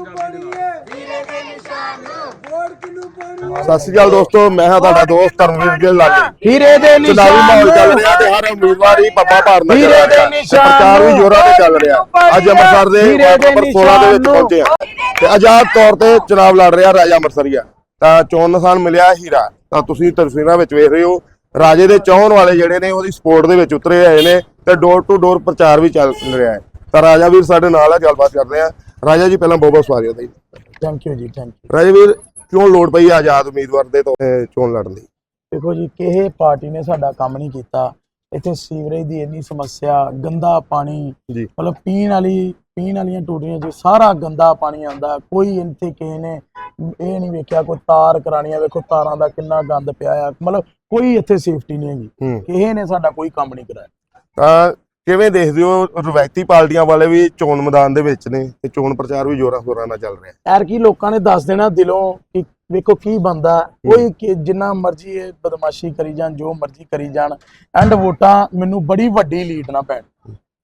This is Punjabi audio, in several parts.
ਵੀਰੇ ਦੇ ਨਿਸ਼ਾਨ। ਨੂੰ ਵੋਟ ਕਿਨੂੰ ਸਤਿ ਸ਼੍ਰੀ ਅਕਾਲ ਦੋਸਤੋ ਮੈਂ ਹਾਂ ਤੁਹਾਡਾ ਦੋਸਤ ਧਰਮਵੀਰ ਗਿੱਲ ਲਾਗੇ। ਹੀਰੇ ਦੇ ਚੁਣਾਵੀ ਮਾਹੌਲ ਚੱਲ ਰਿਹਾ ਤੇ ਹਰ ਉਮੀਦਵਾਰ ਹੀ ਪੱਪਾ ਭਾਰਨਾ ਵੀਰੇ ਦੇ ਨਿਸ਼ਾਨ। ਪ੍ਰਚਾਰ ਵੀ ਜ਼ੋਰਾਂ ਤੇ ਚੱਲ ਰਿਹਾ। ਅੱਜ ਅੰਮ੍ਰਿਤਸਰ ਦੇ ਵਾਰਡ ਨੰਬਰ 16 ਦੇ ਵਿੱਚ ਨਿਸ਼ਾਨ। ਪਹੁੰਚੇ ਆ ਤੇ ਆਜ਼ਾਦ ਤੌਰ ਤੇ ਚੁਣਾਵ ਲੜ ਰਿਹਾ ਰਾਜਾ ਅੰਮ੍ਰਿਤਸਰੀਆ। ਤਾਂ ਚੋਣ ਨਿਸ਼ਾਨ ਮਿਲਿਆ ਹੀਰਾ। ਤਾਂ ਤੁਸੀਂ ਤਸਵੀਰਾਂ ਵਿੱਚ ਵੇਖ ਰਹੇ ਹੋ ਰਾਜੇ ਦੇ ਚਾਹਣ ਵਾਲੇ ਜਿਹੜੇ ਨੇ ਉਹਦੀ ਸਪੋਰਟ ਦੇ ਵਿੱਚ ਉਤਰੇ ਆਏ ਨੇ ਤੇ ਡੋਰ ਟੂ ਡੋਰ ਪ੍ਰਚਾਰ ਵੀ ਚੱਲ ਰਿਹਾ ਹੈ। ਤਾਂ ਰਾਜਾ ਵੀਰ ਸਾਡੇ ਨਾਲ ਹੈ ਗੱਲਬਾਤ ਕਰਦੇ ਆ ਰਾਜਾ ਜੀ ਪਹਿਲਾਂ ਬਹੁਤ ਬਹੁਤ ਸਵਾਗਤ ਹੈ ਜੀ। ਥੈਂਕ ਯੂ ਜੀ ਥੈਂਕ ਯੂ ਰਾਜਾ ਵੀਰ ਕਿਉਂ ਲੋੜ ਪਈ ਆਜ਼ਾਦ ਉਮੀਦਵਾਰ ਦੇ ਤੋਂ ਅਹ, ਚੋਣ ਲੜਨ ਦੀ? ਦੇਖੋ ਜੀ ਕਿਸੇ ਪਾਰਟੀ ਨੇ ਸਾਡਾ ਕੰਮ ਨਹੀਂ ਕੀਤਾ। ਇੱਥੇ ਸੀਵਰੇਜ ਦੀ ਇੰਨੀ ਸਮੱਸਿਆ ਗੰਦਾ ਪਾਣੀ ਜੀ। ਮਤਲਬ ਪੀਣ ਵਾਲੀ ਪੀਣ ਵਾਲੀਆਂ ਟੂਟੀਆਂ 'ਚ ਸਾਰਾ ਗੰਦਾ ਪਾਣੀ ਆਉਂਦਾ। ਕੋਈ ਇੱਥੇ ਕਿਸੇ ਨੇ ਇਹ ਨਹੀਂ ਵੇਖਿਆ ਕੋਈ ਤਾਰ ਕਰਾਣੀਆਂ ਵੇਖੋ ਤਾਰਾਂ ਦਾ ਕਿੰਨਾ ਗੰਦ ਪਿਆ ਆ। ਮਤਲਬ ਕੋਈ ਇੱਥੇ ਸੇਫਟੀ ਨਹੀਂ ਹੈਗੀ। ਹੂੰ। ਕਿਸੇ ਨੇ ਸਾਡਾ ਕੋਈ ਕੰਮ ਨਹੀਂ ਕਰਾਇਆ। ਤਾਂ ਕਿਵੇਂ ਦੇਖਦੇ ਹੋ ਰਵਾਇਤੀ ਪਾਰਟੀਆਂ ਵਾਲੇ ਵੀ ਚੋਣ ਮੈਦਾਨ ਦੇ ਵਿੱਚ ਨੇ ਤੇ ਚੋਣ ਪ੍ਰਚਾਰ ਵੀ ਜ਼ੋਰਾਂ ਸ਼ੋਰਾਂ ਨਾਲ ਚੱਲ ਰਿਹਾ? ਐਰ ਕੀ ਲੋਕਾਂ ਨੇ ਦੱਸ ਦੇਣਾ ਦਿਲੋਂ ਕਿ ਵੇਖੋ ਕੀ ਬੰਦਾ ਕੋਈ ਜਿੰਨਾ ਮਰਜ਼ੀ ਇਹ ਬਦਮਾਸ਼ੀ ਕਰੀ ਜਾਣ ਜੋ ਮਰਜ਼ੀ ਕਰੀ ਜਾਣ ਐਂਡ ਵੋਟਾਂ ਮੈਨੂੰ ਬੜੀ ਵੱਡੀ ਲੀਡ ਨਾ ਪੈਣ।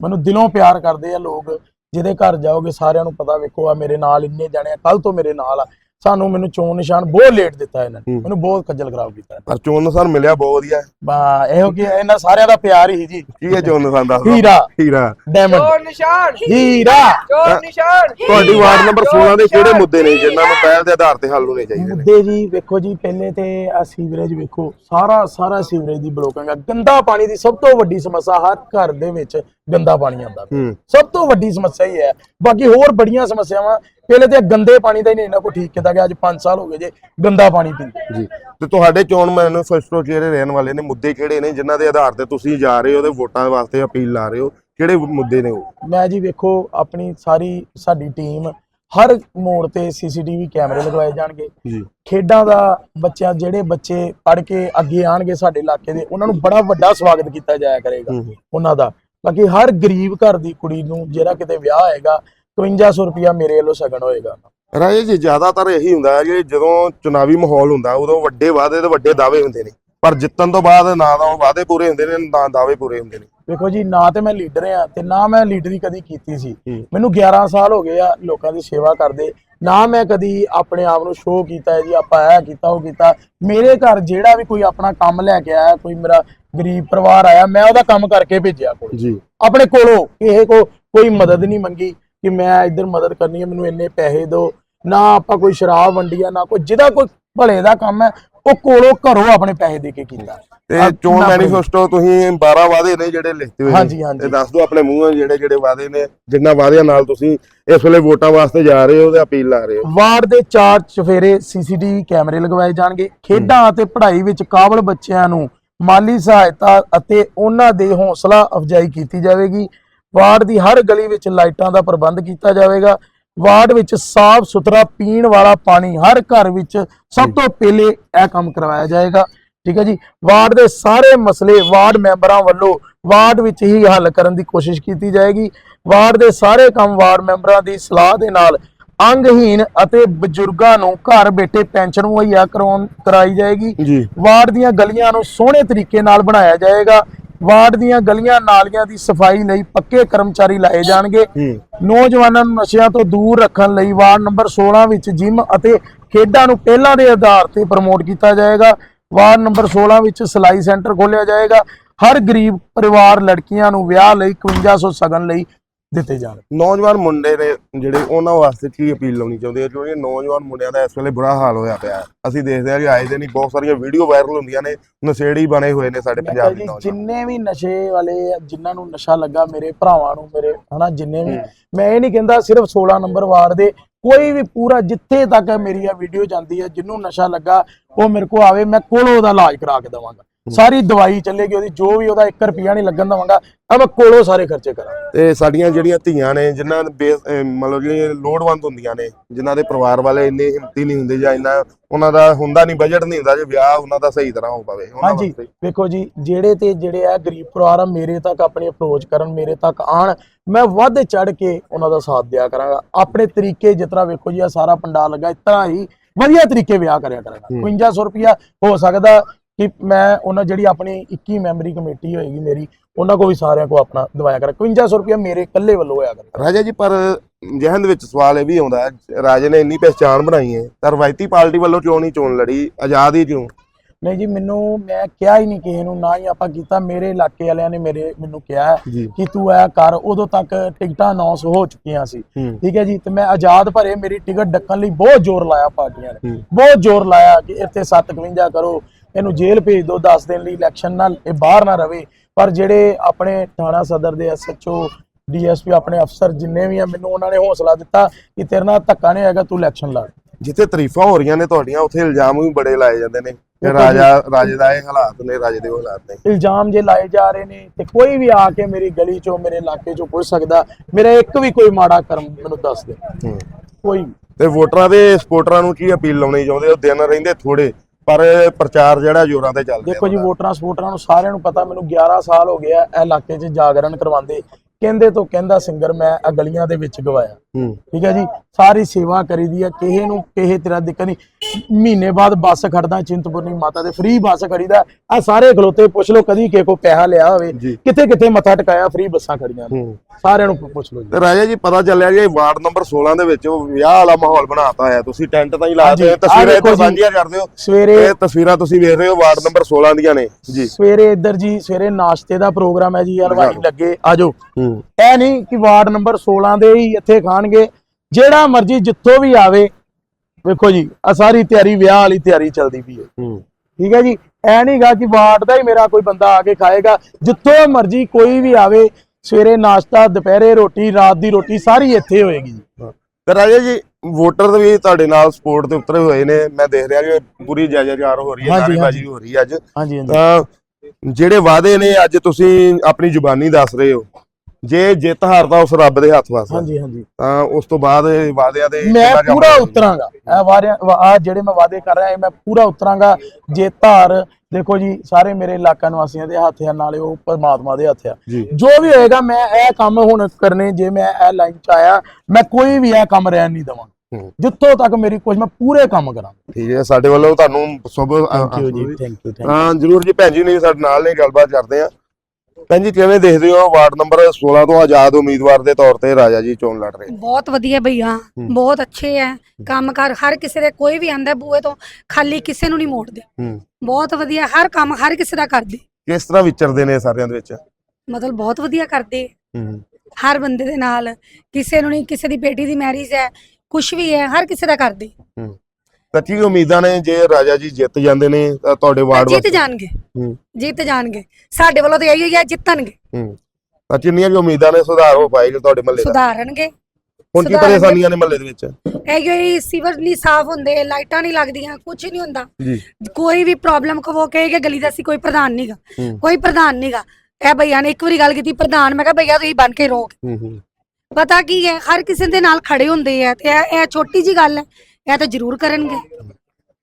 ਮੈਨੂੰ ਦਿਲੋਂ ਪਿਆਰ ਕਰਦੇ ਆ ਲੋਕ ਜਿਹਦੇ ਘਰ ਜਾਓਗੇ ਸਾਰਿਆਂ ਨੂੰ ਪਤਾ ਵੇਖੋ ਆ ਮੇਰੇ ਨਾਲ ਇੰਨੇ ਜਾਣੇ ਆ ਕੱਲ ਤੋਂ ਮੇਰੇ ਨਾਲ ਆ। ਸਾਨੂੰ ਮੈਨੂੰ ਚੋਣ ਨਿਸ਼ਾਨ ਬਹੁਤ ਲੇਟ ਦਿੱਤਾ ਇਹਨਾਂ ਨੇ। ਮੈਨੂੰ ਬਹੁਤ ਖੱਜਲ ਖਰਾਬ ਕੀਤਾ ਪਰ ਚੋਣ ਨਿਸ਼ਾਨ ਮਿਲਿਆ ਬਹੁਤ ਵਧੀਆ। ਬਾ ਇਹੋ ਕਿ ਇਹਨਾਂ ਸਾਰਿਆਂ ਦਾ ਪਿਆਰ ਹੀ ਜੀ। ਕੀ ਹੈ ਚੋਣ ਨਿਸ਼ਾਨ ਦੱਸ। ਹੀਰਾ। ਹੀਰਾ। ਡਾਇਮੰਡ ਨਿਸ਼ਾਨ। ਹੀਰਾ। ਚੋਰ ਨਿਸ਼ਾਨ। ਤੁਹਾਡੀ ਵਾਰਡ ਨੰਬਰ 16 ਦੇ ਕਿਹੜੇ ਮੁੱਦੇ ਨੇ ਜਿਨ੍ਹਾਂ ਨੂੰ ਪਹਿਲ ਦੇ ਆਧਾਰ ਤੇ ਹੱਲ ਹੋਣੇ ਚਾਹੀਦੇ ਨੇ? ਮੁੱਦੇ ਜੀ ਵੇਖੋ ਜੀ ਪਹਿਲੇ ਤੇ ਆ ਸੀਵਰੇਜ ਵੇਖੋ। ਸਾਰਾ ਸਾਰਾ ਸੀਵਰੇਜ ਦੀ ਬਲੋਕਿੰਗ ਆ ਗੰਦਾ ਪਾਣੀ ਦੀ ਸਭ ਤੋਂ ਵੱਡੀ ਸਮੱਸਿਆ ਹਰ ਘਰ ਦੇ ਵਿੱਚ ਗੰਦਾ ਪਾਣੀ ਆਉਂਦਾ ਸਭ ਤੋਂ ਵੱਡੀ ਸਮੱਸਿਆ ਹੀ ਹੈ। ਬਾਕੀ ਹੋਰ ਬੜੀਆਂ ਸਮੱਸਿਆਵਾਂ ਪਹਿਲੇ ਤੇ ਗੰਦੇ ਪਾਣੀ ਦਾ ਹੀ ਨਹੀਂ ਨਾ ਕੋਈ ਠੀਕ ਕੀਤਾ ਗਿਆ ਅੱਜ 5 ਸਾਲ ਹੋ ਗਏ ਜੇ ਗੰਦਾ ਪਾਣੀ ਪੀਂਦੇ ਜੀ। ਤੇ ਤੁਹਾਡੇ ਚੋਣ ਮੈਨੀਫੈਸਟੋ ਜਿਹੜੇ ਰਹਿਣ ਵਾਲੇ ਨੇ ਮੁੱਦੇ ਕਿਹੜੇ ਨੇ ਜਿਨ੍ਹਾਂ ਦੇ ਆਧਾਰ ਤੇ ਤੁਸੀਂ ਜਾ ਰਹੇ ਹੋ ਤੇ ਵੋਟਾਂ ਵਾਸਤੇ ਅਪੀਲ ਲਾ ਰਹੇ ਹੋ ਕਿਹੜੇ ਮੁੱਦੇ ਨੇ ਉਹ? ਮੈਂ ਜੀ ਵੇਖੋ ਆਪਣੀ ਸਾਰੀ ਸਾਡੀ ਟੀਮ ਹਰ ਮੋੜ ਤੇ ਸੀਸੀਟੀਵੀ ਕੈਮਰੇ ਲਗਵਾਏ ਜਾਣਗੇ। ਜੀ। ਖੇਡਾਂ ਦਾ ਬੱਚਿਆਂ ਜਿਹੜੇ ਬੱਚੇ ਪੜ ਕੇ ਅੱਗੇ ਆਣਗੇ ਸਾਡੇ ਇਲਾਕੇ ਦੇ ਉਹਨਾਂ ਨੂੰ ਬੜਾ ਵੱਡਾ ਸਵਾਗਤ ਕੀਤਾ ਜਾਇਆ ਕਰੇਗਾ। ਉਹਨਾਂ ਦਾ। ਬਾਕੀ ਹਰ ਗਰੀਬ ਘਰ ਦੀ ਕੁੜੀ ਨੂੰ ਜਿਹੜਾ ਕਿਤੇ ਵਿਆਹ ਹੋਏਗਾ 5500 ਰੁਪਇਆ ਮੇਰੇ ਵੱਲੋਂ ਸਗਨ ਹੋਏਗਾ। ਰਾਜੇ ਜੀ ਜ਼ਿਆਦਾਤਰ ਇਹੀ ਹੁੰਦਾ ਹੈ ਕਿ ਜਦੋਂ ਚੁਣਾਵੀ ਮਾਹੌਲ ਹੁੰਦਾ ਉਦੋਂ ਵੱਡੇ ਵਾਅਦੇ ਤੇ ਵੱਡੇ ਦਾਅਵੇ ਹੁੰਦੇ ਨੇ। ਪਰ ਜਿੱਤਣ ਤੋਂ ਬਾਅਦ ਨਾ ਤਾਂ ਉਹ ਵਾਅਦੇ ਪੂਰੇ ਹੁੰਦੇ ਨੇ ਨਾ ਦਾਅਵੇ ਪੂਰੇ ਹੁੰਦੇ ਨੇ। ਵੇਖੋ ਜੀ ਨਾ ਤੇ ਮੈਂ ਲੀਡਰ ਆ ਤੇ ਨਾ ਮੈਂ ਲੀਡਰੀ ਕਦੀ ਕੀਤੀ ਸੀ। ਮੈਨੂੰ 11 ਸਾਲ ਹੋ ਗਏ ਆ ਲੋਕਾਂ ਦੀ ਸੇਵਾ ਕਰਦੇ। ਨਾ ਮੈਂ ਕਦੀ ਆਪਣੇ ਆਪ ਨੂੰ ਸ਼ੋਅ ਕੀਤਾ ਹੈ ਜੀ ਆਪਾਂ ਇਹ ਕੀਤਾ ਉਹ ਕੀਤਾ। ਮੇਰੇ ਘਰ ਜਿਹੜਾ ਵੀ ਕੋਈ ਆਪਣਾ ਕੰਮ ਲੈ ਕੇ ਆਇਆ ਕੋਈ ਮੇਰਾ ਗਰੀਬ ਪਰਿਵਾਰ ਆਇਆ ਮੈਂ ਉਹਦਾ ਕੰਮ ਕਰਕੇ ਭੇਜਿਆ ਕੋਲ। ਜੀ। ਆਪਣੇ ਕੋਲੋਂ ਕਿਸੇ ਕੋ ਕੋਈ ਮਦਦ ਨਹੀਂ ਮੰਗੀ। ਕਿ ਮੈਂ ਇੱਧਰ ਮਦਦ ਕਰਨੀ ਹੈ ਮੈਨੂੰ ਇੰਨੇ ਪੈਸੇ ਦਿਓ। ਨਾ ਆਪਾਂ ਕੋਈ ਸ਼ਰਾਬ ਵੰਡੀ ਆ ਨਾ ਕੋਈ ਜਿਹਦਾ ਕੋਈ ਭਲੇ ਦਾ ਕੰਮ ਹੈ ਉਹ ਕੋਲੋਂ ਘਰੋਂ ਆਪਣੇ ਪੈਸੇ ਦੇ ਕੇ ਕੀਤਾ। ਤੇ ਚੋਣ ਮੈਨੀਫੈਸਟੋ ਤੁਸੀਂ 12 ਵਾਅਦੇ ਨੇ ਜਿਹੜੇ ਲਿਖਤੇ ਹੋਏ ਹਾਂਜੀ, ਹਾਂਜੀ। ਤੇ ਦੱਸ ਦਿਓ ਆਪਣੇ ਮੂੰਹੋਂ ਜਿਹੜੇ ਜਿਹੜੇ ਵਾਅਦੇ ਨੇ ਜਿੰਨਾ ਵਾਅਦਿਆਂ ਨਾਲ ਤੁਸੀਂ ਇਸ ਵੇਲੇ ਵੋਟਾਂ ਵਾਸਤੇ ਜਾ ਰਹੇ ਹੋ ਤੇ ਅਪੀਲ ਲਾ ਰਹੇ ਹੋ। ਵਾਰਡ ਦੇ ਚਾਰ ਚਫੇਰੇ ਸੀਸੀਟੀਵੀ ਕੈਮਰੇ ਲਗਵਾਏ ਜਾਣਗੇ। ਖੇਡਾਂ ਅਤੇ ਪੜ੍ਹਾਈ ਵਿੱਚ ਕਾਬਲ ਬੱਚਿਆਂ ਨੂੰ ਮਾਲੀ ਸਹਾਇਤਾ ਅਤੇ ਉਹਨਾਂ ਦੇ ਹੌਸਲਾ ਅਫਜਾਈ ਕੀਤੀ ਜਾਵੇਗੀ। ਵਾਰਡ ਦੀ ਹਰ ਗਲੀ ਵਿੱਚ ਲਾਈਟਾਂ ਦਾ ਪ੍ਰਬੰਧ ਕੀਤਾ ਜਾਵੇਗਾ। ਵਾਰਡ ਵਿੱਚ ਸਾਫ਼ ਸੁਥਰਾ ਪੀਣ ਵਾਲਾ ਪਾਣੀ ਹਰ ਘਰ ਵਿੱਚ ਸਭ ਤੋਂ ਪਹਿਲੇ ਇਹ ਕੰਮ ਕਰਵਾਇਆ ਜਾਏਗਾ। ਠੀਕ ਹੈ ਜੀ? ਵਾਰਡ ਦੇ ਸਾਰੇ ਮਸਲੇ ਵਾਰਡ ਮੈਂਬਰਾਂ ਵੱਲੋਂ ਵਾਰਡ ਵਿੱਚ ਹੀ ਹੱਲ ਕਰਨ ਦੀ ਕੋਸ਼ਿਸ਼ ਕੀਤੀ ਜਾਏਗੀ। ਵਾਰਡ ਦੇ ਸਾਰੇ ਕੰਮ ਵਾਰਡ ਮੈਂਬਰਾਂ ਦੀ ਸਲਾਹ ਦੇ ਨਾਲ ਅੰਗਹੀਨ ਅਤੇ ਬਜ਼ੁਰਗਾਂ ਨੂੰ ਘਰ ਬੈਠੇ ਪੈਨਸ਼ਨ ਮੁਹੱਈਆ ਕਰਵਾਉਣ ਕਰਾਈ ਜਾਏਗੀ। ਵਾਰਡ ਦੀਆਂ ਗਲੀਆਂ ਨੂੰ ਸੋਹਣੇ ਤਰੀਕੇ ਨਾਲ ਬਣਾਇਆ ਜਾਏਗਾ। ਵਾਰਡ ਦੀਆਂ ਗਲੀਆਂ ਨਾਲੀਆਂ ਦੀ ਸਫ਼ਾਈ ਲਈ ਪੱਕੇ ਕਰਮਚਾਰੀ ਲਾਏ ਜਾਣਗੇ। ਨੌਜਵਾਨਾਂ ਨੂੰ ਨਸ਼ਿਆਂ ਤੋਂ ਦੂਰ ਰੱਖਣ ਲਈ ਵਾਰਡ ਨੰਬਰ 16 ਵਿੱਚ ਜਿਮ ਅਤੇ ਖੇਡਾਂ ਨੂੰ ਪਹਿਲਾਂ ਦੇ ਆਧਾਰ ਤੇ ਪ੍ਰਮੋਟ ਕੀਤਾ ਜਾਏਗਾ। ਵਾਰਡ ਨੰਬਰ 16 ਵਿੱਚ ਸਿਲਾਈ ਸੈਂਟਰ ਖੋਲ੍ਹਿਆ ਜਾਏਗਾ। ਹਰ ਗਰੀਬ ਪਰਿਵਾਰ ਲੜਕੀਆਂ ਨੂੰ ਵਿਆਹ ਲਈ 5100 ਸਗਨ ਲਈ ਦਿੱਤੇ ਜਾਣ। ਨੌਜਵਾਨ ਮੁੰਡੇ ਨੇ ਜਿਹੜੇ ਉਹਨਾਂ ਵਾਸਤੇ ਕੀ ਅਪੀਲ ਲਾਉਣੀ ਚਾਹੁੰਦੇ ਆ? ਕਿਉਂਕਿ ਨੌਜਵਾਨ ਮੁੰਡਿਆਂ ਦਾ ਇਸ ਵੇਲੇ ਬੁਰਾ ਹਾਲ ਹੋਇਆ ਪਿਆ ਹੈ। ਅਸੀਂ ਦੇਖਦੇ ਹਾਂ ਕਿ ਆਏ ਦਿਨ ਹੀ ਬਹੁਤ ਸਾਰੀਆਂ ਵੀਡੀਓ ਵਾਇਰਲ ਹੁੰਦੀਆਂ ਨੇ ਨਸ਼ੇੜੀ ਬਣੇ ਹੋਏ ਨੇ ਸਾਡੇ ਪੰਜਾਬ ਦੇ ਨੌਜਵਾਨ। ਜਿੰਨੇ ਵੀ ਨਸ਼ੇ ਵਾਲੇ ਜਿਨ੍ਹਾਂ ਨੂੰ ਨਸ਼ਾ ਲੱਗਾ ਮੇਰੇ ਭਰਾਵਾਂ ਨੂੰ ਮੇਰੇ ਹਨਾ ਜਿੰਨੇ ਵੀ ਮੈਂ ਇਹ ਨਹੀਂ ਕਹਿੰਦਾ ਸਿਰਫ 16 ਨੰਬਰ ਵਾਰਡ ਦੇ ਕੋਈ ਵੀ ਪੂਰਾ ਜਿੱਥੇ ਤੱਕ ਮੇਰੀ ਆ ਵੀਡੀਓ ਜਾਂਦੀ ਹੈ ਜਿਹਨੂੰ ਨਸ਼ਾ ਲੱਗਾ ਉਹ ਮੇਰੇ ਕੋ ਆਵੇ ਮੈਂ ਕੋਲੋਂ ਉਹਦਾ ਇਲਾਜ ਕਰਾ ਕੇ ਦਵਾਂਗਾ। ਸਾਰੀ ਦਵਾਈ ਚੱਲੇਗੀ ਉਹਦੀ ਜੋ ਵੀ ਉਹਦਾ 1 ਰੁਪਿਆ ਨਹੀਂ ਲੱਗਣ ਦਵਾਂਗਾ ਆ ਮੈਂ ਕੋਲੋਂ ਸਾਰੇ ਖਰਚੇ ਕਰਾਂ ਤੇ ਸਾਡੀਆਂ ਜਿਹੜੀਆਂ ਧੀਆਂ ਨੇ ਜਿਨ੍ਹਾਂ ਦੇ ਮਤਲਬ ਜਿਹੜੀਆਂ ਲੋੜਵੰਦ ਹੁੰਦੀਆਂ ਨੇ ਜਿਨ੍ਹਾਂ ਦੇ ਪਰਿਵਾਰ ਵਾਲੇ ਇੰਨੇ ਹਿੰਮਤੀ ਨਹੀਂ ਹੁੰਦੇ ਜਾਂ ਇੰਨਾ ਉਹਨਾਂ ਦਾ ਹੁੰਦਾ ਨਹੀਂ ਬਜਟ ਨਹੀਂ ਹੁੰਦਾ ਜੇ ਵਿਆਹ ਉਹਨਾਂ ਦਾ ਸਹੀ ਤਰ੍ਹਾਂ ਹੋ ਪਵੇ ਉਹਨਾਂ ਹਾਂਜੀ ਵੇਖੋ ਜੀ ਜਿਹੜੇ ਤੇ ਜਿਹੜੇ ਆ ਗਰੀਬ ਪਰਿਵਾਰ ਆ ਮੇਰੇ ਤੱਕ ਆਪਣੀ ਅਪਰੋਚ ਕਰਨ ਮੇਰੇ ਤੱਕ ਆਣ ਮੈਂ ਵੱਧ ਚੜ ਕੇ ਉਹਨਾਂ ਦਾ ਸਾਥ ਦਿਆ ਕਰਾਂਗਾ। ਆਪਣੇ ਤਰੀਕੇ ਜਿਸ ਤਰ੍ਹਾਂ ਵੇਖੋ ਜੀ ਆ ਸਾਰਾ ਪੰਡਾਲ ਲੱਗਾ ਇਸ ਤਰ੍ਹਾਂ ਹੀ ਵਧੀਆ ਤਰੀਕੇ ਵਿਆਹ ਕਰਿਆ ਕਰਾਂਗਾ। 5500 ਰੁਪਿਆ ਹੋ ਸਕਦਾ ਕਿ ਮੈਂ ਉਹਨਾਂ ਜਿਹੜੀ ਆਪਣੀ 21 ਮੈਂਬਰੀ ਕਮੇਟੀ ਹੋਏਗੀ ਮੇਰੀ ਉਹਨਾਂ ਕੋ ਵੀ ਸਾਰਿਆਂ ਕੋ ਆਪਣਾ ਦਵਾਇਆ ਕਰਾਂ। 5500 ਰੁਪਿਆ ਮੇਰੇ ਇਕੱਲੇ ਵੱਲੋਂ ਹੋਇਆ ਕਰੇ। ਰਾਜਾ ਜੀ ਪਰ ਜਹਨ ਦੇ ਵਿੱਚ ਸਵਾਲ ਇਹ ਵੀ ਆਉਂਦਾ ਹੈ ਰਾਜੇ ਨੇ ਇੰਨੀ ਪਹਿਚਾਣ ਬਣਾਈ ਹੈ ਤਾਂ ਰਵਾਇਤੀ ਪਾਰਟੀ ਵੱਲੋਂ ਕਿਉਂ ਨਹੀਂ ਚੋਣ ਲੜੀ? ਆਜ਼ਾਦ ਹੀ ਕਿਉਂ? ਨਹੀਂ ਜੀ ਮੈਨੂੰ ਮੈਂ ਕਿਹਾ ਹੀ ਨਹੀਂ ਕਿਸੇ ਨੂੰ ਨਾ ਹੀ ਆਪਾਂ ਕੀਤਾ ਮੇਰੇ ਇਲਾਕੇ ਵਾਲਿਆਂ ਨੇ ਮੇਰੇ ਮੈਨੂੰ ਕਿਹਾ ਕਿ ਤੂੰ ਐ ਕਰ ਉਦੋਂ ਤੱਕ ਟਿਕਟਾਂ ਅਨਾਉਂਸ ਹੋ ਚੁੱਕੀਆਂ ਸੀ। ਠੀਕ ਹੈ ਜੀ ਤੇ ਮੈਂ ਆਜ਼ਾਦ ਭਰੇ ਮੇਰੀ ਟਿਕਟ ਡੱਕਣ ਲਈ ਬਹੁਤ ਜ਼ੋਰ ਲਾਇਆ ਪਾਰਟੀਆਂ ਨੇ। ਬਹੁਤ ਜ਼ੋਰ ਲਾਇਆ ਕਿ ਇੱਥੇ 751 ਕਰੋ ਇਹਨੂੰ ਜੇਲ੍ਹ ਭੇਜ ਦਿਓ 10 ਦਿਨ ਲਈ ਇਲੈਕਸ਼ਨ ਨਾਲ ਇਹ ਬਾਹਰ ਨਾ ਰਵੇ। ਪਰ ਜਿਹੜੇ ਆਪਣੇ ਥਾਣਾ ਸਦਰ ਦੇ ਐਸਐਚਓ ਡੀਐਸਪੀ ਆਪਣੇ ਅਫਸਰ ਜਿੰਨੇ ਵੀ ਆ ਮੈਨੂੰ ਉਹਨਾਂ ਨੇ ਹੌਸਲਾ ਦਿੱਤਾ ਕਿ ਤੇਰੇ ਨਾਲ ਧੱਕਾ ਨਹੀਂ ਹੈਗਾ ਤੂੰ ਇਲੈਕਸ਼ਨ ਲੜ। ਜਿੱਥੇ ਤਾਰੀਫਾਂ ਹੋ ਰਹੀਆਂ ਨੇ ਤੁਹਾਡੀਆਂ ਉੱਥੇ ਇਲਜ਼ਾਮ ਵੀ ਬੜੇ ਲਾਏ ਜਾਂਦੇ ਨੇ ਕਿ ਰਾਜਾ ਰਾਜੇ ਦਾ ਇਹ ਹਾਲਾਤ ਨੇ ਰਾਜੇ ਦੇ ਹਾਲਾਤ ਨੇ। ਇਲਜ਼ਾਮ ਜੇ ਲਾਏ ਜਾ ਰਹੇ ਨੇ ਤੇ ਕੋਈ ਵੀ ਆ ਕੇ ਮੇਰੀ ਗਲੀ ਚੋਂ ਮੇਰੇ ਇਲਾਕੇ ਚੋਂ ਪੁੱਛ ਸਕਦਾ ਮੇਰਾ ਇੱਕ ਵੀ ਕੋਈ ਮਾੜਾ ਕਰਮ ਮੈਨੂੰ ਦੱਸ ਦੇ। ਕੋਈ। ਤੇ ਵੋਟਰਾਂ ਦੇ ਸਪੋਰਟਰਾਂ ਨੂੰ ਕੀ ਅਪੀਲ ਲਾਉਣੀ ਚਾਹੁੰਦੇ ਹੋ? ਦਿਨ ਰਹਿੰਦੇ ਥੋੜੇ ਪਰ ਪ੍ਰਚਾਰ ਜਿਹੜਾ ਜ਼ੋਰਾਂ ਤੇ ਚੱਲ ਰਿਹਾ ਦੇਖੋ ਜੀ। ਵੋਟਰਾਂ ਸਪੋਰਟਰਾਂ ਨੂੰ ਸਾਰਿਆਂ ਨੂੰ ਪਤਾ ਮੈਨੂੰ 11 ਸਾਲ ਹੋ ਗਿਆ ਇਹ ਇਲਾਕੇ 'ਚ ਜਾਗਰਣ ਕਰਵਾਉਂਦੇ। ਕਹਿੰਦੇ ਤੋਂ ਕਹਿੰਦਾ ਸਿੰਗਰ ਮੈਂ ਆ ਗਲੀਆਂ ਦੇ ਵਿੱਚ ਗਵਾਇਆ। ਠੀਕ ਹੈ ਜੀ ਸਾਰੀ ਸੇਵਾ ਕਰੀਦੀ ਆ ਕਿਸੇ ਨੂੰ ਕਿਸੇ ਤਰ੍ਹਾਂ ਦਿੱਕਤ ਨਹੀਂ। ਮਹੀਨੇ ਬਾਅਦ ਬੱਸ ਖੜਦਾ ਚਿੰਤਪੁਰਨੀ ਮਾਤਾ ਦੇ ਫ੍ਰੀ ਬੱਸ ਖੜੀਦਾ। ਆ ਸਾਰੇ ਖਲੋਤੇ ਪੁੱਛ ਲਓ ਕਦੀ ਕਿਸੇ ਕੋ ਪੈਸਾ ਲਿਆ ਹੋਵੇ। ਕਿੱਥੇ ਕਿੱਥੇ ਮੱਥਾ ਟਿਕਾਇਆ ਫ੍ਰੀ ਬੱਸਾਂ ਖੜੀਆਂ ਨੇ। ਹੂੰ। ਸਾਰਿਆਂ ਨੂੰ ਪੁੱਛ ਲਓ ਜੀ। ਤੇ ਰਾਜਾ ਜੀ ਪਤਾ ਚੱਲਿਆ ਜੀ ਵਾਰਡ ਨੰਬਰ 16 ਦੇ ਵਿੱਚ ਉਹ ਵਿਆਹ ਵਾਲਾ ਮਾਹੌਲ ਬਣਾਤਾ ਹੋਇਆ। ਤੁਸੀਂ ਟੈਂਟ ਤਾਂ ਹੀ ਲਾਤੇ ਹੋ ਤਸਵੀਰਾਂ ਇੱਥੇ। ਸਾਂਝੀਆਂ ਕਰਦੇ ਹੋ। ਸਵੇਰੇ ਇਹ ਤਸਵੀਰਾਂ ਤੁਸੀਂ ਵੇਖ ਰਹੇ ਹੋ ਵਾਰਡ ਨੰਬਰ 16 ਦੀਆਂ ਨੇ। ਜੀ। ਸਵੇਰੇ ਇੱਧਰ ਜੀ ਸਵੇਰੇ ਨਾਸ਼ਤੇ ਦਾ ਪ੍ਰੋਗਰਾਮ ਹੈ ਜੀ ਹਲਵਾਈ ਲੱਗੇ ਆਜੋ। ਹੂੰ। ਇਹ ਨਹੀਂ ਕਿ ਵਾਰਡ ਨੰਬਰ 16 ਦੇ ਹੀ ਇੱਥੇ ਖਾਣਗੇ। ਜਿਹੜਾ ਮਰਜ਼ੀ ਜਿੱਥੋਂ ਵੀ ਆਵੇ ਵੇਖੋ ਜੀ ਆ ਸਾਰੀ ਤਿਆਰੀ ਵਿਆਹ ਵਾਲੀ ਤਿਆਰੀ ਚੱਲਦੀ ਪਈ ਹੈ ਠੀਕ ਹੈ ਜੀ? ਐ ਨਹੀਂਗਾ ਕਿ ਵਾਰਡ ਦਾ ਹੀ ਮੇਰਾ ਕੋਈ ਬੰਦਾ ਆ ਕੇ ਖਾਏਗਾ। ਜਿੱਥੋਂ ਮਰਜ਼ੀ ਕੋਈ ਵੀ ਆਵੇ ਸਵੇਰੇ ਨਾਸ਼ਤਾ ਦੁਪਹਿਰੇ ਰੋਟੀ ਰਾਤ ਦੀ ਰੋਟੀ ਸਾਰੀ ਇੱਥੇ ਹੋਏਗੀ ਜੀ। ਤੇ ਰਾਜਾ ਜੀ ਵੋਟਰ ਵੀ ਤੁਹਾਡੇ ਨਾਲ ਸਪੋਰਟ ਤੇ ਉਤਰੇ ਹੋਏ ਨੇ। ਮੈਂ ਦੇਖ ਰਿਹਾ ਕਿ ਪੂਰੀ ਜਾਇਜ਼ਾਕਾਰ ਹੋ ਰਹੀ ਹੈ ਨਾਰੇਬਾਜ਼ੀ ਹੋ ਰਹੀ ਹੈ ਅੱਜ। ਹਾਂਜੀ ਹਾਂਜੀ। ਜਿਹੜੇ ਵਾਅਦੇ ਨੇ ਅੱਜ ਤੁਸੀਂ ਆਪਣੀ ਜ਼ੁਬਾਨੀ ਦੱਸ ਰਹੇ ਹੋ। ਜੇ ਜਿੱਤ ਹਾਰ ਤਾਂ ਉਸ ਰੱਬ ਦੇ ਹੱਥ ਵਸ ਹਾਂਜੀ ਹਾਂਜੀ। ਤਾਂ ਉਸ ਤੋਂ ਬਾਅਦ ਇਹ ਵਾਅਦਿਆਂ ਦੇ ਮੈਂ ਪੂਰਾ? ਉਤਰਾਂਗਾ। ਇਹ ਵਾਰਿਆ ਆ ਜਿਹੜੇ ਮੈਂ ਵਾਅਦੇ ਕਰ ਰਿਹਾ ਇਹ ਮੈਂ ਪੂਰਾ ਉਤਰਾਂਗਾ। ਜੇ ਧਾਰ ਦੇਖੋ ਜੀ ਸਾਰੇ ਮੇਰੇ ਇਲਾਕਾ ਨਿਵਾਸੀਆਂ ਦੇ ਹੱਥ ਆ ਨਾਲੇ ਉਹ ਪਰਮਾਤਮਾ ਦੇ ਹੱਥ ਆ। ਜੀ। ਵੀ ਹੋਏਗਾ ਮੈਂ ਇਹ ਕੰਮ ਹੁਣ ਕਰਨੇ ਜੇ ਮੈਂ ਇਹ ਲਾਈਨ ਚ ਆਇਆ ਮੈਂ ਕੋਈ ਵੀ ਇਹ ਕੰਮ ਰਹਿਣ ਨਹੀਂ ਦਵਾਂ। ਜਿੱਥੋਂ ਤੱਕ ਮੇਰੀ ਕੋਸ਼ਿਸ਼ ਮੈਂ ਪੂਰੇ ਕੰਮ ਕਰਾਂ ਠੀਕ ਹੈ ਸਾਡੇ ਵੱਲੋਂ ਤੁਹਾਨੂੰ ਸੁਭ ਥੈਂਕ ਯੂ ਜੀ ਥੈਂਕ ਯੂ ਥੈਂਕ ਹਾਂ ਜਰੂਰ ਜੀ ਭੈਣ ਜੀ ਨੇ ਸਾਡੇ ਨਾਲ ਨੇ ਗੱਲਬਾਤ ਕਰਦੇ ਆ। ਭੈਣ ਜੀ ਕਿਵੇਂ ਦੇਖਦੇ ਹੋ ਵਾਰਡ ਨੰਬਰ 16 ਤੋਂ ਆਜ਼ਾਦ ਉਮੀਦਵਾਰ ਦੇ ਤੌਰ ਤੇ ਰਾਜਾ ਜੀ ਚੋਣ ਲੜ ਰਹੇ? ਬਹੁਤ ਵਧੀਆ ਭਈਆ ਬਹੁਤ ਅੱਛੇ ਹੈ। ਕੰਮ ਕਰ ਹਰ ਕਿਸੇ ਦੇ ਕੋਈ ਵੀ ਆਂਦਾ ਬੂਏ ਤੋਂ ਖਾਲੀ ਕਿਸੇ ਨੂੰ ਨਹੀਂ ਮੋੜਦੇ। ਬਹੁਤ ਵਧੀਆ ਹਰ ਕੰਮ ਹਰ ਕਿਸੇ ਦਾ ਕਰਦੇ। ਕਿਸ ਤਰ੍ਹਾਂ ਵਿਚਰਦੇ ਨੇ ਸਾਰਿਆਂ ਦੇ ਵਿੱਚ? ਮਤਲਬ ਬਹੁਤ ਵਧੀਆ ਕਰਦੇ। ਹਰ ਬੰਦੇ ਦੇ ਨਾਲ ਕਿਸੇ ਨੂੰ ਨਹੀਂ ਕਿਸੇ ਦੀ ਬੇਟੀ ਦੀ ਮੈਰਿਜ ਹੈ ਕੁਝ ਵੀ ਹੈ ਹਰ ਕਿਸੇ ਦਾ ਕਰਦੇ। ਤਾਂ ਕੀ ਉਮੀਦਾਂ ਨੇ ਜੇ ਰਾਜਾ ਜੀ ਜਿੱਤ ਜਾਂਦੇ ਨੇ ਤਾਂ ਤੁਹਾਡੇ ਵਾਰਡ ਜਿੱਤ ਜਾਣਗੇ। ਹੂੰ। ਜਿੱਤ ਜਾਣਗੇ। ਸਾਡੇ ਵੱਲੋਂ ਤਾਂ ਇਹੀ ਹੈ ਜਿੱਤਣਗੇ। ਹੂੰ। ਤਾਂ ਕਿੰਨੀਆਂ ਕੁ ਉਮੀਦਾਂ ਨੇ ਸੁਧਾਰ ਹੋ ਪਾਏਗਾ ਤੁਹਾਡੇ ਮਹੱਲੇ ਦਾ। ਸੁਧਾਰਨਗੇ। ਹੁਣ ਕੀ। ਪਰੇਸ਼ਾਨੀਆਂ ਨੇ ਮਹੱਲੇ ਦੇ ਵਿੱਚ? ਇਹੀ ਹੋਈ ਸੀਵਰ ਨਹੀਂ ਸਾਫ਼ ਹੁੰਦੇ ਲਾਈਟਾਂ ਨਹੀਂ ਲੱਗਦੀਆਂ ਕੁਝ ਨਹੀਂ ਹੁੰਦਾ। ਜੀ। ਕੋਈ ਵੀ ਪ੍ਰੋਬਲਮ ਕਹੋ ਕਹੇਗੇ ਗਲੀ ਦਾ ਸੀ ਕੋਈ ਪ੍ਰਧਾਨ ਨਹੀਂਗਾ ਹੂੰ। ਕੋਈ ਪ੍ਰਧਾਨ ਨਹੀਂਗਾ ਇਹ ਭਈਆ ਨੇ ਇੱਕ ਵਾਰੀ ਗੱਲ ਕੀਤੀ ਪ੍ਰਧਾਨ ਮੈਂ ਕਿਹਾ ਭਈਆ ਤੁਸੀਂ ਬਣ ਕੇ ਰਹੋ ਹੂੰ ਹੂੰ। ਪਤਾ ਕੀ ਹੈ ਹਰ ਕਿਸੇ ਦੇ ਨਾਲ ਖੜੇ ਹੁੰਦੇ ਆ ਤੇ ਇਹ ਇਹ ਛੋਟੀ ਜੀ ਗੱਲ ਹੈ। ਇਹ ਤਾਂ ਜ਼ਰੂਰ ਕਰਨਗੇ।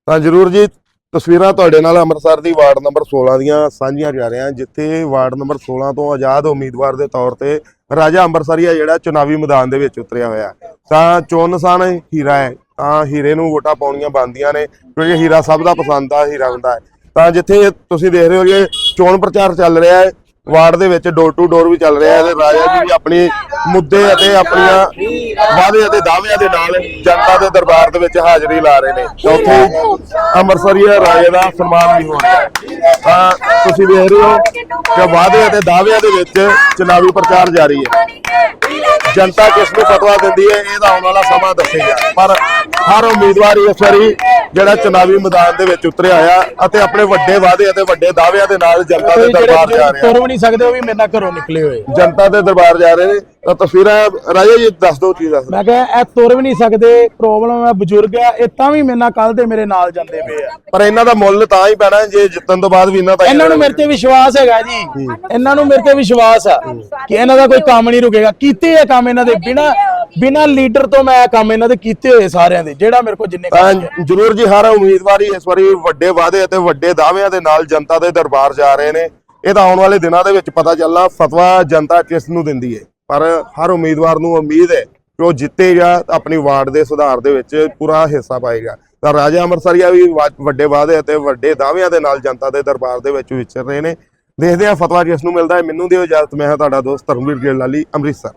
ਤਾਂ ਜਰੂਰ ਜੀ, ਤਸਵੀਰਾਂ ਤੁਹਾਡੇ ਨਾਲ ਅੰਮ੍ਰਿਤਸਰ ਦੀ ਵਾਰਡ ਨੰਬਰ 16 ਦੀਆਂ ਸਾਂਝੀਆਂ ਜਾ ਰਹੀਆਂ ਜਿੱਥੇ ਵਾਰਡ ਨੰਬਰ 16 ਤੋਂ ਆਜ਼ਾਦ ਉਮੀਦਵਾਰ ਦੇ ਤੌਰ ਤੇ ਰਾਜਾ ਅੰਮ੍ਰਿਤਸਰੀਆ ਜਿਹੜਾ ਚੁਣਾਵੀ ਮੈਦਾਨ ਦੇ ਵਿੱਚ ਉਤਰਿਆ ਹੋਇਆ। ਹੈ। ਤਾਂ ਚੋਣ ਨਿਸ਼ਾਨ ਹੀਰਾ ਹੈ, ਤਾਂ ਹੀਰੇ ਨੂੰ ਵੋਟਾਂ ਪਾਉਣੀਆਂ ਬਣਦੀਆਂ ਨੇ, ਕਿਉਂਕਿ ਹੀਰਾ ਸਭ ਦਾ ਪਸੰਦ ਆ, ਹੀਰਾ ਹੁੰਦਾ ਹੈ। ਤਾਂ ਜਿੱਥੇ ਤੁਸੀਂ ਦੇਖ ਰਹੇ ਹੋ ਕਿ ਚੋਣ ਪ੍ਰਚਾਰ ਚੱਲ ਰਿਹਾ ਹੈ। ਵਾਰਡ ਦੇ ਵਿੱਚ ਡੋਰ ਟੂ ਡੋਰ ਵੀ ਚੱਲ ਰਿਹਾ ਹੈ ਤੇ ਰਾਜਾ ਜੀ ਵੀ ਆਪਣੀ ਮੁੱਦੇ ਅਤੇ ਆਪਣੀਆਂ ਵਾਅਦੇ ਅਤੇ ਦਾਅਵਿਆਂ ਦੇ ਨਾਲ ਜਨਤਾ ਦੇ ਦਰਬਾਰ ਦੇ ਵਿੱਚ ਹਾਜ਼ਰੀ ਲਾ ਰਹੇ ਨੇ। ਤਾਂ ਉੱਥੇ ਅੰਮ੍ਰਿਤਸਰੀਆ ਰਾਜੇ ਦਾ ਸਨਮਾਨ ਵੀ ਹੋ ਰਿਹਾ ਹੈ। ਤਾਂ ਤੁਸੀਂ ਦੇਖ ਰਹੇ ਹੋ ਕਿ ਵਾਅਦੇ ਅਤੇ ਦਾਅਵਿਆਂ ਦੇ ਵਿੱਚ ਚੁਣਾਵੀ ਪ੍ਰਚਾਰ ਜਾਰੀ ਹੈ। ਜਨਤਾ ਕਿਸ ਨੂੰ ਫਤਵਾ ਦਿੰਦੀ ਹੈ ਇਹਦਾ ਆਉਣ ਵਾਲਾ ਸਮਾਂ ਦੱਸੇਗਾ। ਪਰ ਹਰ ਉਮੀਦਵਾਰ ਇਸ ਵਾਰੀ ਜਿਹੜਾ ਚੁਣਾਵੀ ਮੈਦਾਨ ਦੇ ਵਿੱਚ ਉਤਰਿਆ ਹੋਇਆ ਅਤੇ ਆਪਣੇ ਵੱਡੇ ਵਾਅਦੇ ਅਤੇ ਵੱਡੇ ਦਾਅਵਿਆਂ ਦੇ ਨਾਲ ਜਨਤਾ ਦੇ ਦਰਬਾਰ ਜਾ ਰਿਹਾ। ਤੁਰ ਵੀ ਨਹੀਂ ਸਕਦੇ ਉਹ ਵੀ ਮੇਰੇ ਨਾਲ ਘਰੋਂ ਨਿਕਲੇ ਹੋਏ। ਜਨਤਾ ਦੇ ਦਰਬਾਰ ਜਾ ਰਹੇ ਨੇ। ਤਾਂ ਤਸਵੀਰਾਂ ਰਾਜਾ ਜੀ ਦੱਸ ਦਿਓ ਕੀ ਦੱਸ ਮੈਂ ਕਿਹਾ ਇਹ ਤੁਰ ਵੀ ਨਹੀਂ ਸਕਦੇ ਪ੍ਰੋਬਲਮ ਹੈ ਬਜ਼ੁਰਗ ਆ ਇਹ ਤਾਂ ਵੀ ਮੇਰੇ ਨਾਲ ਕੱਲ ਦੇ ਮੇਰੇ ਨਾਲ ਜਾਂਦੇ ਪਏ ਆ। ਪਰ ਇਹਨਾਂ ਦਾ ਮੁੱਲ ਤਾਂ ਹੀ ਪੈਣਾ ਜੇ ਜਿੱਤਣ ਤੋਂ ਬਾਅਦ ਵੀ ਇਹਨਾਂ ਦਾ ਇਹਨਾਂ ਨੂੰ ਮੇਰੇ ਤੇ ਵਿਸ਼ਵਾਸ ਹੈਗਾ ਜੀ। ਇਹਨਾਂ ਨੂੰ ਮੇਰੇ ਤੇ ਵਿਸ਼ਵਾਸ ਆ ਕਿ ਇਹਨਾਂ ਦਾ ਕੋਈ ਕੰਮ ਨਹੀਂ ਰੁਕੇਗਾ। ਕੀਤੇ ਆ ਕੰਮ ਇਹਨਾਂ ਦੇ ਬਿਨਾ ਬਿਨਾ ਲੀਡਰ ਤੋਂ ਮੈਂ ਕੰਮ ਇਹਨਾਂ ਦੇ ਕੀਤੇ ਹੋਏ ਸਾਰਿਆਂ ਦੇ ਜਿਹੜਾ ਮੇਰੇ ਕੋਲ ਜਿੰਨੇ ਤਾਂ ਜਰੂਰ ਜੀ ਹਰ ਉਮੀਦਵਾਰੀ ਇਸ ਵਾਰੀ ਵੱਡੇ ਵਾਅਦੇ ਅਤੇ ਵੱਡੇ ਦਾਅਵਿਆਂ ਦੇ ਨਾਲ ਜਨਤਾ ਦੇ ਦਰਬਾਰ ਜਾ ਰਹੇ ਨੇ। ਇਹ ਤਾਂ ਆਉਣ ਵਾਲੇ ਦਿਨਾਂ ਦੇ ਵਿੱਚ ਪਤਾ ਚੱਲਣਾ ਫਤਵਾ ਜਨਤਾ ਕਿਸ ਨੂੰ ਦਿੰਦੀ ਹੈ ਪਰ ਹਰ ਉਮੀਦਵਾਰ ਨੂੰ ਉਮੀਦ ਹੈ ਕਿ ਉਹ ਜਿੱਤੇਗਾ ਤਾਂ ਆਪਣੀ ਵਾਰਡ ਦੇ ਸੁਧਾਰ ਦੇ ਵਿੱਚ ਪੂਰਾ ਹਿੱਸਾ ਪਾਏਗਾ। ਤਾਂ ਰਾਜਾ ਅੰਮ੍ਰਿਤਸਰੀਆ ਵੀ ਵਾ- ਵੱਡੇ ਵਾਅਦੇ ਅਤੇ ਵੱਡੇ ਦਾਅਵਿਆਂ ਦੇ ਨਾਲ ਜਨਤਾ ਦੇ ਦਰਬਾਰ ਦੇ ਵਿੱਚ ਵਿਚਰ ਰਹੇ ਨੇ। ਦੇਖਦੇ ਆ ਫਤਵਾ ਜਿਸ ਨੂੰ ਮਿਲਦਾ ਹੈ ਮੈਨੂੰ ਦਿਓ ਇਜਾਜ਼ਤ ਮੈਂ ਹਾਂ ਤੁਹਾਡਾ ਦੋਸਤ ਧਰਮਵੀਰ ਗਿੱਲ ਲਾਲੀ ਅੰਮ੍ਰਿਤਸਰ।